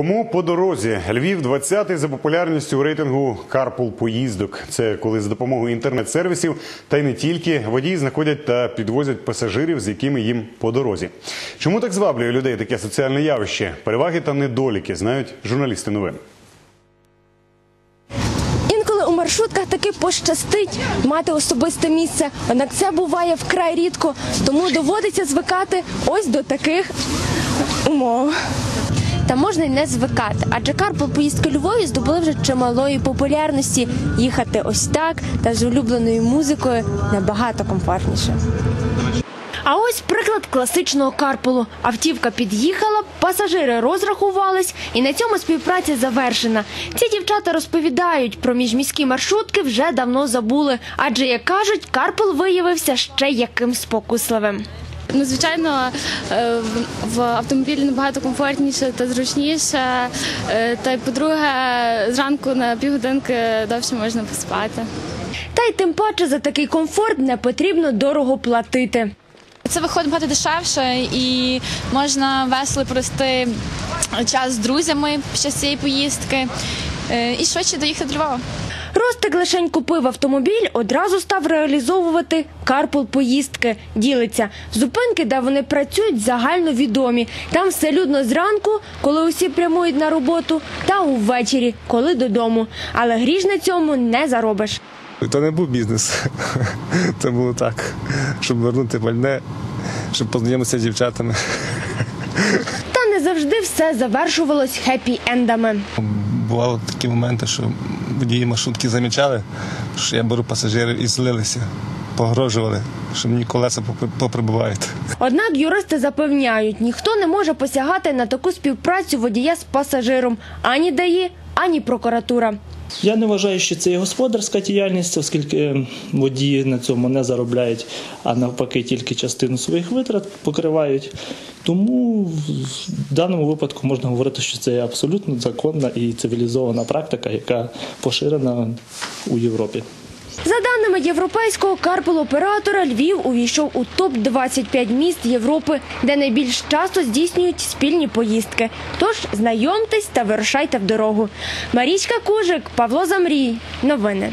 Кому по дорозі Львів 20-й за популярністю у рейтингу Карпул поїздок. Це коли за допомогою інтернет-сервісів та й не тільки водії знаходять та підвозять пасажирів, з якими їм по дорозі. Чому так зваблює людей таке соціальне явище? Переваги та недоліки знають журналісти новин. Маршрутках таки пощастить мати особисте місце, однак це буває вкрай рідко, тому доводиться звикати ось до таких умов. Та можна й не звикати, адже карпо поїздки Львові здобули вже чималої популярності. Їхати ось так та з улюбленою музикою набагато комфортніше. А ось приклад класичного карполу. Автівка під'їхала, пасажири розрахувались, і на цьому співпраця завершена. Ці дівчата розповідають про міжміські маршрутки вже давно забули, адже як кажуть, карпол виявився ще яким спокусливим. Ну, звичайно, е, в- автомобілі набагато комфортніше та зручніше. Е, Та й по-друге, зранку на півгодинки довше можна поспати. Та й тим паче за такий комфорт не потрібно дорого платити. Це виходить багато дешевше і можна весело провести час з друзями під час цієї поїздки е, і швидше доїхати до Львова. Ростик лишень купив автомобіль, одразу став реалізовувати карпул поїздки. Ділиться зупинки, де вони працюють, загальновідомі. Там все людно зранку, коли усі прямують на роботу, та увечері, коли додому. Але гріш на цьому не заробиш. То не був бізнес. Це було так, щоб вернути пальне, щоб познайомитися з дівчатами. Та не завжди все завершувалось хеппі-ендами. Бували такі моменти, що водії маршрутки замічали, що я беру пасажирів і злилися, погрожували, що мені колеса попри- поприбувають. Однак юристи запевняють, ніхто не може посягати на таку співпрацю водія з пасажиром ані ДАІ, ані прокуратура. Я не вважаю, що це є господарська діяльність, оскільки е, водії на цьому не заробляють, а навпаки, тільки частину своїх витрат покривають. Тому в даному випадку можна говорити, що це абсолютно законна і цивілізована практика, яка поширена у Європі. За даними європейського карпол-оператора, Львів увійшов у топ-25 міст Європи, де найбільш часто здійснюють спільні поїздки. Тож знайомтесь та вирушайте в дорогу. Марічка Кужик, Павло Замрій. Новини.